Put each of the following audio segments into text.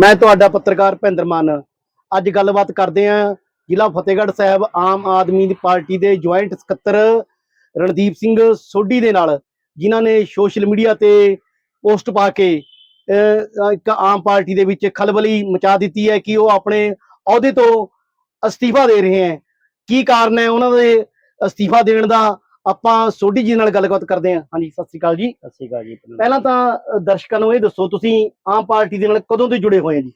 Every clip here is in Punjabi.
ਮੈਂ ਤੁਹਾਡਾ ਪੱਤਰਕਾਰ ਭਿੰਦਰ ਮਾਨ। ਅੱਜ ਗੱਲਬਾਤ ਕਰਦੇ ਹਾਂ ਜ਼ਿਲ੍ਹਾ ਫਤਿਹਗੜ੍ਹ ਸਾਹਿਬ ਆਮ ਆਦਮੀ ਪਾਰਟੀ ਦੇ ਜੁਆਇੰਟ ਸਕੱਤਰ ਰਣਦੀਪ ਸਿੰਘ ਸੋਢੀ ਦੇ ਨਾਲ ਜਿਨ੍ਹਾਂ ਨੇ ਸੋਸ਼ਲ ਮੀਡੀਆ ਤੇ ਪੋਸਟ ਪਾ ਕੇ ਅਹ, ਇੱਕ ਆਮ ਪਾਰਟੀ ਦੇ ਵਿੱਚ ਖਲਬਲੀ ਮਚਾ ਦਿੱਤੀ ਹੈ ਕਿ ਉਹ ਆਪਣੇ ਅਹੁਦੇ ਤੋਂ ਅਸਤੀਫਾ ਦੇ ਰਹੇ ਹੈ। ਕੀ ਕਾਰਨ ਹੈ ਉਹਨਾਂ ਦੇ ਅਸਤੀਫਾ ਦੇਣ ਦਾ? ਆਪਾਂ ਸੋਢੀ ਜੀ ਨਾਲ ਗੱਲਬਾਤ ਕਰਦੇ ਹਾਂ। ਹਾਂਜੀ ਸਤਿ ਸ਼੍ਰੀ ਅਕਾਲ ਜੀ। ਸਤਿ ਸ਼੍ਰੀ ਅਕਾਲ ਜੀ ਪਹਿਲਾਂ ਤਾਂ ਦਰਸ਼ਕਾਂ ਨੂੰ ਇਹ ਦੱਸੋ ਤੁਸੀਂ ਆਮ ਪਾਰਟੀ ਦੇ ਨਾਲ ਕਦੋਂ ਤੋਂ ਜੁੜੇ ਹੋਏ ਹੋ ਜੀ?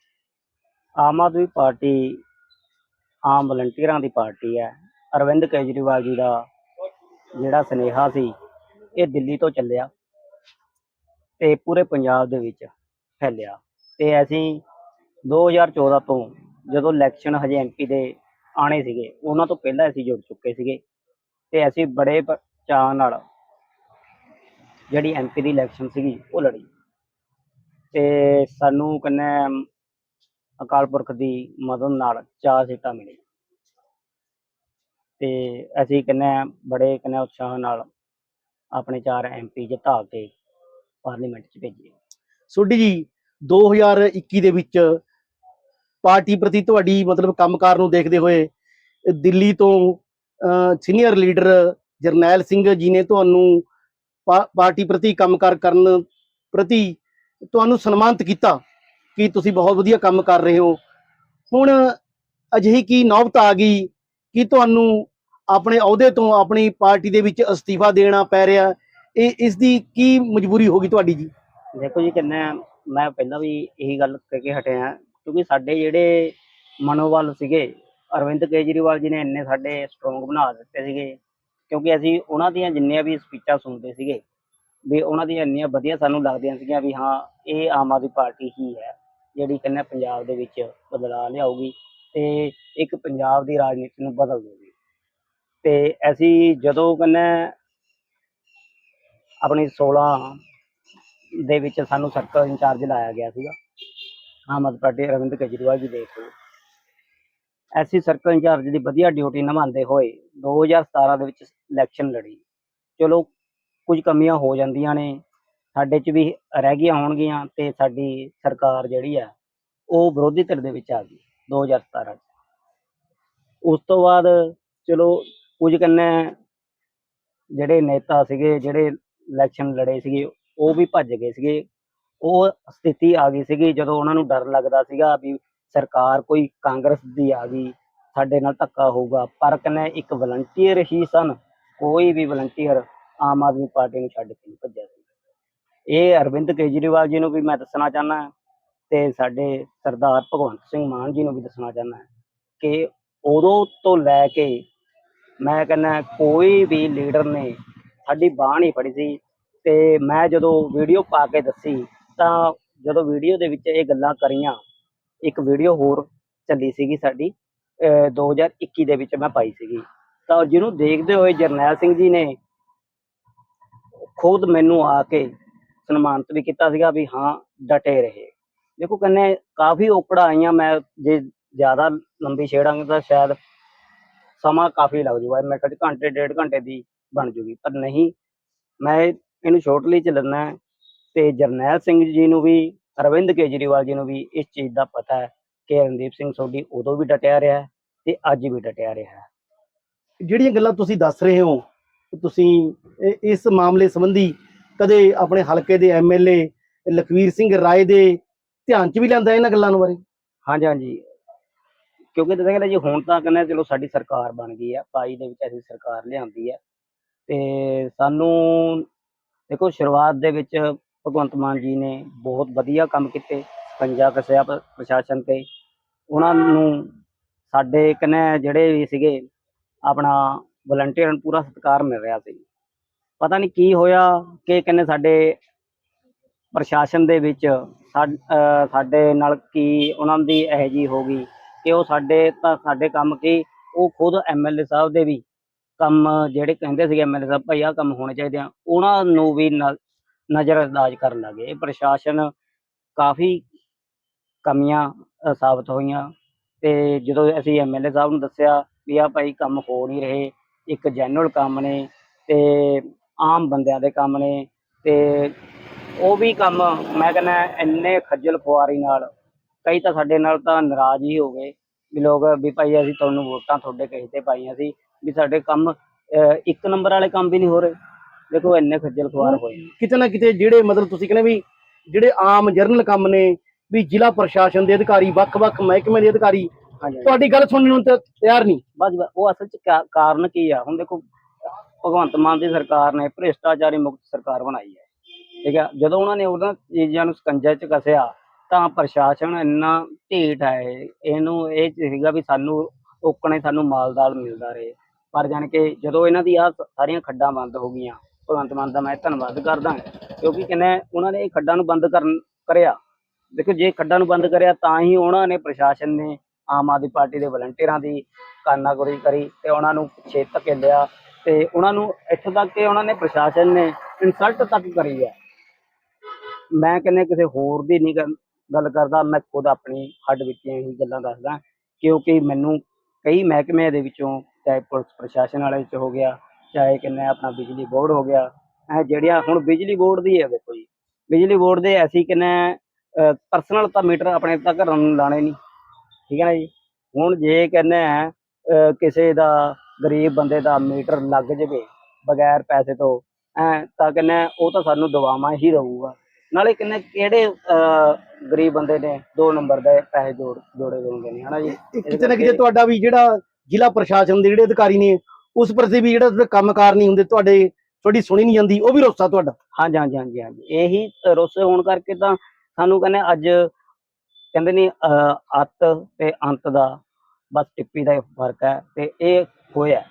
ਆਮ ਆਦਮੀ ਪਾਰਟੀ ਆਮ ਵਲੰਟੀਅਰਾਂ ਦੀ ਪਾਰਟੀ ਹੈ। ਅਰਵਿੰਦ ਕੇਜਰੀਵਾਲ ਜੀ ਦਾ ਜਿਹੜਾ ਸਨੇਹਾ ਸੀ ਇਹ ਦਿੱਲੀ ਤੋਂ ਚੱਲਿਆ ਤੇ ਪੂਰੇ ਪੰਜਾਬ ਦੇ ਵਿੱਚ ਫੈਲਿਆ। ਤੇ ਅਸੀਂ 2014 ਤੋਂ ਜਦੋਂ ਇਲੈਕਸ਼ਨ ਹਜੇ ਐਮਪੀ ਦੇ ਆਣੇ ਸੀਗੇ ਉਹਨਾਂ ਤੋਂ ਪਹਿਲਾਂ ਅਸੀਂ ਜੁੜ ਚੁੱਕੇ ਸੀਗੇ। ਤੇ ਅਸੀਂ ਬੜੇ ਚਾਅ ਨਾਲ ਜਿਹੜੀ ਐਮਪੀ ਦੀ ਇਲੈਕਸ਼ਨ ਸੀਗੀ, ਉਹ ਲੜੀ। ਤੇ ਸਾਨੂੰ ਕੰਨੇ ਅਕਾਲ ਪੁਰਖ ਦੀ ਮਦਦ ਨਾਲ ਚਾਰ ਸੀਟਾਂ ਮਿਲੀ ਤੇ ਅਸੀਂ ਕਹਿੰਦੇ ਬੜੇ ਕਹਿੰਦੇ ਉਤਸ਼ਾਹ ਨਾਲ ਆਪਣੇ ਚਾਰ ਐਮਪੀ ਜਿਤਾ ਕੇ ਪਾਰਲੀਮੈਂਟ 'ਚ ਭੇਜੇ। ਸੋਢੀ ਜੀ 2021 ਦੇ ਵਿੱਚ ਪਾਰਟੀ ਪ੍ਰਤੀ ਤੁਹਾਡੀ ਮਤਲਬ ਕੰਮਕਾਰ ਨੂੰ ਦੇਖਦੇ ਹੋਏ ਦਿੱਲੀ ਤੋਂ ਸੀਨੀਅਰ ਲੀਡਰ ਜਰਨੈਲ ਸਿੰਘ ਜੀ ਨੇ ਤੁਹਾਨੂੰ ਪਾਰਟੀ ਪ੍ਰਤੀ ਕੰਮਕਾਰ ਕਰਨ ਪ੍ਰਤੀ ਤੁਹਾਨੂੰ ਸਨਮਾਨਿਤ ਕੀਤਾ ਕਿ ਤੁਸੀਂ ਬਹੁਤ ਵਧੀਆ ਕੰਮ ਕਰ ਰਹੇ ਹੋ। ਹੁਣ ਅਜਿਹੀ ਕੀ ਨੌਬਤ ਆ ਗਈ ਕਿ ਤੁਹਾਨੂੰ ਆਪਣੇ ਅਹੁਦੇ ਤੋਂ ਆਪਣੀ ਪਾਰਟੀ ਦੇ ਵਿੱਚ ਅਸਤੀਫਾ ਦੇਣਾ ਪੈ ਰਿਹਾ। ਇਹ, ਇਸ ਦੀ ਕੀ ਮਜਬੂਰੀ ਹੋ ਗਈ ਤੁਹਾਡੀ ਜੀ? ਦੇਖੋ ਜੀ, ਕਿੰਨੇ ਮੈਂ ਪਹਿਲਾਂ ਵੀ ਇਹੀ ਗੱਲ ਕਹਿ ਕੇ ਹਟਿਆ, ਕਿਉਂਕਿ ਸਾਡੇ ਜਿਹੜੇ ਮਨੋਬਲ ਸੀਗੇ ਅਰਵਿੰਦ ਕੇਜਰੀਵਾਲ ਜੀ ਨੇ ਇੰਨੇ ਸਾਡੇ ਸਟਰੋਂਗ ਬਣਾ ਦਿੱਤੇ ਸੀਗੇ। ਕਿਉਂਕਿ ਅਸੀਂ ਉਹਨਾਂ ਦੀਆਂ ਜਿੰਨੀਆਂ ਵੀ ਸਪੀਚਾਂ ਸੁਣਦੇ ਸੀਗੇ, ਵੀ ਉਹਨਾਂ ਦੀਆਂ ਇੰਨੀਆਂ ਵਧੀਆ ਸਾਨੂੰ ਲੱਗਦੀਆਂ ਸੀਗੀਆਂ ਵੀ ਹਾਂ, ਇਹ ਆਮ ਆਦਮੀ ਪਾਰਟੀ ਹੀ ਹੈ, ਜਿਹੜੀ ਕਹਿੰਦੇ ਪੰਜਾਬ ਦੇ ਵਿੱਚ ਬਦਲਾਅ ਲਿਆਊਗੀ ਤੇ ਇੱਕ ਪੰਜਾਬ ਦੀ ਰਾਜਨੀਤੀ ਨੂੰ ਬਦਲ ਦੇਊਗੀ। ਤੇ ਅਸੀਂ ਜਦੋਂ ਕਹਿੰਦੇ ਆਪਣੀ 16 ਦੇ ਵਿੱਚ ਸਾਨੂੰ ਸਰਕਲ ਇੰਚਾਰਜ ਲਾਇਆ ਗਿਆ ਸੀਗਾ, ਆਮ ਆਦਮੀ ਪਾਰਟੀ ਅਰਵਿੰਦ ਕੇਜਰੀਵਾਲ ਜੀ ਦੇਖ ਲਓ। ਐਸੀ ਸਰਕਲ ਇੰਚਾਰਜ ਦੀ ਵਧੀਆ ਡਿਊਟੀ ਨਿਭਾਉਂਦੇ ਹੋਏ 2017 ਦੇ ਵਿੱਚ ਇਲੈਕਸ਼ਨ ਲੜੀ। ਚਲੋ, ਕੁਝ ਕਮੀਆਂ ਹੋ ਜਾਂਦੀਆਂ ਨੇ, ਸਾਡੇ 'ਚ ਵੀ ਰਹਿ ਗਈਆਂ ਹੋਣਗੀਆਂ ਤੇ ਸਾਡੀ ਸਰਕਾਰ ਜਿਹੜੀ ਆ, ਉਹ ਵਿਰੋਧੀ ਧਿਰ ਦੇ ਵਿੱਚ ਆ ਗਈ 2017 'ਚ। ਉਸ ਤੋਂ ਬਾਅਦ ਚਲੋ, ਕੁਝ ਕੰਨੇ ਜਿਹੜੇ ਨੇਤਾ ਸੀਗੇ, ਜਿਹੜੇ ਇਲੈਕਸ਼ਨ ਲੜੇ ਸੀਗੇ, ਉਹ ਵੀ ਭੱਜ ਗਏ ਸੀਗੇ। ਉਹ ਸਥਿਤੀ ਆ ਗਈ ਸੀਗੀ, ਜਦੋਂ ਉਹਨਾਂ ਨੂੰ ਡਰ ਲੱਗਦਾ ਸੀਗਾ ਵੀ ਸਰਕਾਰ ਕੋਈ ਕਾਂਗਰਸ ਦੀ ਆ ਗਈ, ਸਾਡੇ ਨਾਲ ਧੱਕਾ ਹੋਊਗਾ। ਪਰ ਕਨੇ ਇੱਕ ਵਲੰਟੀਅਰ ਹੀ ਸਨ, ਕੋਈ ਵੀ ਵਲੰਟੀਅਰ ਆਮ ਆਦਮੀ ਪਾਰਟੀ ਨੂੰ ਛੱਡ ਕੇ ਨਹੀਂ ਭੱਜਿਆ ਸੀ। ਇਹ ਅਰਵਿੰਦ ਕੇਜਰੀਵਾਲ ਜੀ ਨੂੰ ਵੀ ਮੈਂ ਦੱਸਣਾ ਚਾਹੁੰਦਾ ਤੇ ਸਾਡੇ ਸਰਦਾਰ ਭਗਵੰਤ ਸਿੰਘ ਮਾਨ ਜੀ ਨੂੰ ਵੀ ਦੱਸਣਾ ਚਾਹੁੰਦਾ ਕਿ ਉਦੋਂ ਤੋਂ ਲੈ ਕੇ ਮੈਂ ਕਹਿੰਦਾ ਕੋਈ ਵੀ ਲੀਡਰ ਨੇ ਸਾਡੀ ਬਾਹ ਨਹੀਂ ਫੜੀ ਸੀ ਤੇ ਮੈਂ ਜਦੋਂ ਵੀਡੀਓ ਪਾ ਕੇ ਦੱਸੀ ਤਾਂ ਜਦੋਂ ਵੀਡੀਓ ਦੇ ਵਿੱਚ ਇਹ ਗੱਲਾਂ ਕਰੀਆਂ ਇੱਕ ਵੀਡੀਓ ਹੋਰ ਚੱਲੀ ਸੀਗੀ ਸਾਡੀ, ਅਹ 2021 ਦੇ ਵਿੱਚ ਮੈਂ ਪਾਈ ਸੀਗੀ। ਤਾਂ ਜਿਹਨੂੰ ਦੇਖਦੇ ਹੋਏ ਜਰਨੈਲ ਸਿੰਘ ਜੀ ਨੇ ਖੁਦ ਮੈਨੂੰ ਆ ਕੇ ਸਨਮਾਨਿਤ ਵੀ ਕੀਤਾ ਸੀਗਾ ਵੀ ਹਾਂ, ਡਟੇ ਰਹੇ। ਦੇਖੋ ਕੰਨੇ ਕਾਫੀ ਔਕੜਾਂ ਆਈਆਂ, ਮੈਂ ਜੇ ਜ਼ਿਆਦਾ ਲੰਬੀ ਛੇੜਾਂਗੇ ਤਾਂ ਸ਼ਾਇਦ ਸਮਾਂ ਕਾਫੀ ਲੱਗ ਜੂਗਾ, ਮੈਂ ਕਿਹਾ ਘੰਟੇ, ਡੇਢ ਘੰਟੇ ਦੀ ਬਣ ਜੂਗੀ। ਪਰ ਨਹੀਂ, ਮੈਂ ਇਹਨੂੰ ਸ਼ੋਰਟਲੀ ਚ ਲੈਣਾ ਤੇ ਜਰਨੈਲ ਸਿੰਘ ਜੀ ਨੂੰ ਵੀ ਅਰਵਿੰਦ ਕੇਜਰੀਵਾਲ ਜੀ ਨੂੰ ਵੀ ਇਸ ਚੀਜ਼ ਦਾ ਪਤਾ ਹੈ ਕਿ ਰਣਦੀਪ ਸਿੰਘ ਸੋਢੀ ਉਦੋਂ ਵੀ ਡਟਿਆ ਰਿਹਾ ਤੇ ਅੱਜ ਵੀ ਡਟਿਆ ਰਿਹਾ ਜਿਹੜੀਆਂ ਗੱਲਾਂ ਤੁਸੀਂ ਦੱਸ ਰਹੇ ਹੋ ਤੁਸੀਂ ਇਸ ਮਾਮਲੇ ਸੰਬੰਧੀ ਕਦੇ ਆਪਣੇ ਹਲਕੇ ਦੇ ਐਮਐਲਏ ਲਖਵੀਰ ਸਿੰਘ ਰਾਏ ਦੇ ਧਿਆਨ 'ਚ ਵੀ ਲੈਂਦਾ ਇਹਨਾਂ ਗੱਲਾਂ ਨੂੰ ਬਾਰੇ? ਹਾਂਜੀ ਹਾਂਜੀ। ਕਿਉਂਕਿ ਦੱਸਿਆ ਗਿਆ ਜੀ ਹੁਣ ਤਾਂ ਕਹਿੰਦੇ ਚਲੋ ਸਾਡੀ ਸਰਕਾਰ ਬਣ ਗਈ ਹੈ 22 ਦੇ ਵਿੱਚ ਅਸੀਂ ਸਰਕਾਰ ਲਿਆਂਦੀ ਹੈ ਤੇ ਸਾਨੂੰ ਦੇਖੋ ਸ਼ੁਰੂਆਤ ਦੇ ਵਿੱਚ ਭਗਵੰਤ ਮਾਨ ਜੀ ਨੇ ਬਹੁਤ ਵਧੀਆ ਕੰਮ ਕੀਤੇ ਪੰਜਾ ਕਸਿਆ ਪ- ਪ੍ਰਸ਼ਾਸਨ ਤੇ। ਉਹਨਾਂ ਨੂੰ ਸਾਡੇ ਕਨੇ ਜਿਹੜੇ ਵੀ ਸੀਗੇ, ਆਪਣਾ ਵਲੰਟੀਅਰ ਨੂੰ ਪੂਰਾ ਸਤਿਕਾਰ ਮਿਲ ਰਿਹਾ ਸੀ। ਪਤਾ ਨਹੀਂ ਕੀ ਹੋਇਆ ਕਿ ਕਹਿੰਦੇ ਸਾਡੇ ਪ੍ਰਸ਼ਾਸਨ ਦੇ ਵਿੱਚ ਸਾਡੇ ਨਾਲ ਕੀ ਉਹਨਾਂ ਦੀ ਇਹੋ ਜਿਹੀ ਹੋ ਗਈ ਕਿ ਉਹ ਸਾਡੇ ਤਾਂ ਸਾਡੇ ਕੰਮ ਕੀ, ਉਹ ਖੁਦ ਐਮਐਲਏ ਸਾਹਿਬ ਦੇ ਵੀ ਕੰਮ ਜਿਹੜੇ ਕਹਿੰਦੇ ਸੀਗੇ ਐਮਐਲਏ ਸਾਹਿਬ, ਭਾਈ ਆਹ ਕੰਮ ਹੋਣੇ ਚਾਹੀਦੇ ਆ। ਉਹਨਾਂ ਨੂੰ ਵੀ ਨਜ਼ਰ ਅੰਦਾਜ਼ ਕਰਨ ਲੱਗੇ। ਇਹ ਪ੍ਰਸ਼ਾਸਨ ਕਾਫੀ ਕਮੀਆਂ ਸਾਬਤ ਹੋਈਆਂ ਤੇ ਜਦੋਂ ਅਸੀਂ ਐਮਐਲਏ ਸਾਹਿਬ ਨੂੰ ਦੱਸਿਆ ਵੀ ਆ ਭਾਈ ਕੰਮ ਹੋ ਨਹੀਂ ਰਹੇ, ਇੱਕ ਜੈਨੂਅਲ ਕੰਮ ਨੇ ਤੇ ਆਮ ਬੰਦਿਆਂ ਦੇ ਕੰਮ ਨੇ ਤੇ ਉਹ ਵੀ ਕੰਮ ਮੈਂ ਕਹਿੰਦਾ ਇੰਨੇ ਖੱਜਲ ਖੁਆਰੀ ਨਾਲ, ਕਈ ਤਾਂ ਸਾਡੇ ਨਾਲ ਤਾਂ ਨਾਰਾਜ਼ ਹੀ ਹੋ ਗਏ ਵੀ ਲੋਕ ਵੀ ਭਾਈ ਅਸੀਂ ਤੁਹਾਨੂੰ ਵੋਟਾਂ ਤੁਹਾਡੇ ਕਹੇ ਤੇ ਪਾਈਆਂ ਸੀ ਵੀ ਸਾਡੇ ਕੰਮ ਇੱਕ ਨੰਬਰ ਵਾਲੇ ਕੰਮ ਵੀ ਨਹੀਂ ਹੋ ਰਹੇ। ਦੇਖੋ ਇੰਨੇ ਖੱਜਲ ਖੁਆਰ ਹੋਏ। ਕਿਤੇ ਨਾ ਕਿਤੇ ਜਿਹੜੇ ਮਤਲਬ ਤੁਸੀਂ ਕਹਿੰਦੇ ਵੀ ਜਿਹੜੇ ਆਮ ਜਰਨਲ ਕੰਮ ਨੇ ਵੀ ਜ਼ਿਲ੍ਹਾ ਪ੍ਰਸ਼ਾਸਨ ਦੇ ਅਧਿਕਾਰੀ ਵੱਖ-ਵੱਖ ਮਹਿਕਮੇ ਦੇ ਅਧਿਕਾਰੀ ਤੁਹਾਡੀ ਗੱਲ ਸੁਣਨ ਨੂੰ ਤਿਆਰ ਨਹੀਂ। ਬਸ ਉਹ ਅਸਲ ਚ ਕਾਰਨ ਕੀ ਆ? ਹੁਣ ਦੇਖੋ ਭਗਵੰਤ ਮਾਨ ਦੀ ਸਰਕਾਰ ਨੇ ਭ੍ਰਿਸ਼ਟਾਚਾਰੀ ਮੁਕਤ ਸਰਕਾਰ ਬਣਾਈ ਹੈ। ਠੀਕ ਹੈ ਜਦੋਂ ਉਹਨਾਂ ਨੇ ਉਹਨਾਂ ਚੀਜ਼ਾਂ ਨੂੰ ਸਕੰਜਾ ਚ ਕਸਿਆ ਤਾਂ ਪ੍ਰਸ਼ਾਸਨ ਇੰਨਾ ਢੀਠ ਹੈ ਇਹਨੂੰ ਇਹ ਸੀਗਾ ਵੀ ਸਾਨੂੰ ਓਕਣੇ ਸਾਨੂੰ ਮਾਲਦਾਲ ਮਿਲਦਾ ਰਹੇ। ਪਰ ਜਾਣ ਕੇ ਜਦੋਂ ਇਹਨਾਂ ਦੀ ਆ ਸਾਰੀਆਂ ਖੱਡਾਂ ਬੰਦ ਹੋ ਗਈਆਂ ਭਗਵੰਤ ਮਾਨ ਦਾ ਮੈਂ ਧੰਨਵਾਦ ਕਰਦਾ ਕਿਉਂਕਿ ਕਹਿੰਦੇ ਉਹਨਾਂ ਨੇ ਇਹ ਖੱਡਾਂ ਨੂੰ ਬੰਦ ਕਰਨ ਕਰਿਆ। ਦੇਖੋ, ਜੇ ਖੱਡਾਂ ਨੂੰ ਬੰਦ ਕਰਿਆ ਤਾਂ ਹੀ ਉਹਨਾਂ ਨੇ ਪ੍ਰਸ਼ਾਸਨ ਨੇ ਆਮ ਆਦਮੀ ਪਾਰਟੀ ਦੇ ਵਲੰਟੀਅਰਾਂ ਦੀ ਕਾਨਾਗੋਰੀ ਕਰੀ ਤੇ ਉਹਨਾਂ ਨੂੰ ਪਿੱਛੇ ਧਕੇਲਿਆ ਤੇ ਉਹਨਾਂ ਨੂੰ ਇੱਥੋਂ ਤੱਕ ਕਿ ਉਹਨਾਂ ਨੇ ਪ੍ਰਸ਼ਾਸਨ ਨੇ ਇਨਸਲਟ ਤੱਕ ਕਰੀ ਹੈ। ਮੈਂ ਕਹਿੰਦਾ ਕਿਸੇ ਹੋਰ ਦੀ ਨਹੀਂ ਗੱਲ ਕਰਦਾ, ਮੈਂ ਖੁਦ ਆਪਣੀ ਹੱਡ ਬੀਤੀਆਂ ਹੀ ਗੱਲਾਂ ਦੱਸਦਾ, ਕਿਉਂਕਿ ਮੈਨੂੰ ਕਈ ਮਹਿਕਮਿਆਂ ਦੇ ਵਿੱਚੋਂ, ਚਾਹੇ ਪੁਲਿਸ ਪ੍ਰਸ਼ਾਸਨ ਵਾਲੇ ਵਿੱਚ ਹੋ ਗਿਆ ਚਾਹੇ ਕਿੰਨੇ ਆਪਣਾ ਬਿਜਲੀ ਬੋਰਡ ਹੋ ਗਿਆ ਇਹ ਜਿਹੜੀਆਂ ਹੁਣ ਬਿਜਲੀ ਬੋਰਡ ਦੀ ਹੈ ਦੇਖੋ ਜੀ ਬਿਜਲੀ ਬੋਰਡ ਦੇ ਐਸੀ ਕਿੰਨੇ ਪਰਸਨਲ ਤਾਂ ਮੀਟਰ ਆਪਣੇ ਤਾਂ ਘਰਾਂ ਨੂੰ ਲਾਣੇ ਨਹੀਂ ਠੀਕ ਹੈ ਨਾ ਜੀ? ਹੁਣ ਜੇ ਕਹਿੰਦੇ ਆ ਕਿਸੇ ਦਾ ਗਰੀਬ ਬੰਦੇ ਦਾ ਮੀਟਰ ਲੱਗ ਜਵੇ ਬਗੈਰ ਪੈਸੇ ਤੋਂ ਐ ਤਾਂ ਕਹਿੰਦੇ ਉਹ ਤਾਂ ਸਾਨੂੰ ਦਵਾਵਾਂ ਹੀ ਰਹੂਗਾ ਨਾਲੇ ਕਿੰਨੇ ਕਿਹੜੇ ਗਰੀਬ ਬੰਦੇ ਨੇ ਦੋ ਨੰਬਰ ਦੇ ਪੈਸੇ ਜੋੜ ਜੋੜੇ ਹੋਣਗੇ ਨਹੀਂ ਹਨਾ ਜੀ? ਕਿਤੇ ਨਾ ਕਿਤੇ ਤੁਹਾਡਾ ਵੀ ਜਿਹੜਾ ਜ਼ਿਲ੍ਹਾ ਪ੍ਰਸ਼ਾਸਨ ਦੇ ਜਿਹੜੇ ਅਧਿਕਾਰੀ ਨੇ ਉਸ ਪ੍ਰਤੀ ਵੀ ਜਿਹੜਾ ਤੁਹਾਡੇ ਕੰਮਕਾਰ ਨਹੀਂ ਹੁੰਦੇ ਤੁਹਾਡੇ ਤੁਹਾਡੀ ਸੁਣੀ ਨਹੀਂ ਜਾਂਦੀ ਉਹ ਵੀ ਰੋਸਾ ਤੁਹਾਡਾ? ਹਾਂਜੀ ਹਾਂਜੀ ਹਾਂਜੀ ਹਾਂਜੀ। ਇਹੀ ਰੋਸੇ ਹੋਣ ਕਰਕੇ ਤਾਂ ਸਾਨੂੰ ਕਹਿੰਦੇ ਅੱਜ ਕਹਿੰਦੇ ਨੇ ਅਹ, ਅੱਤ ਤੇ ਅੰਤ ਦਾ ਬਸ ਟਿੱਪੀ ਦਾ ਹੀ ਫ਼ਰਕ ਹੈ ਤੇ ਇਹ ਹੋਇਆ।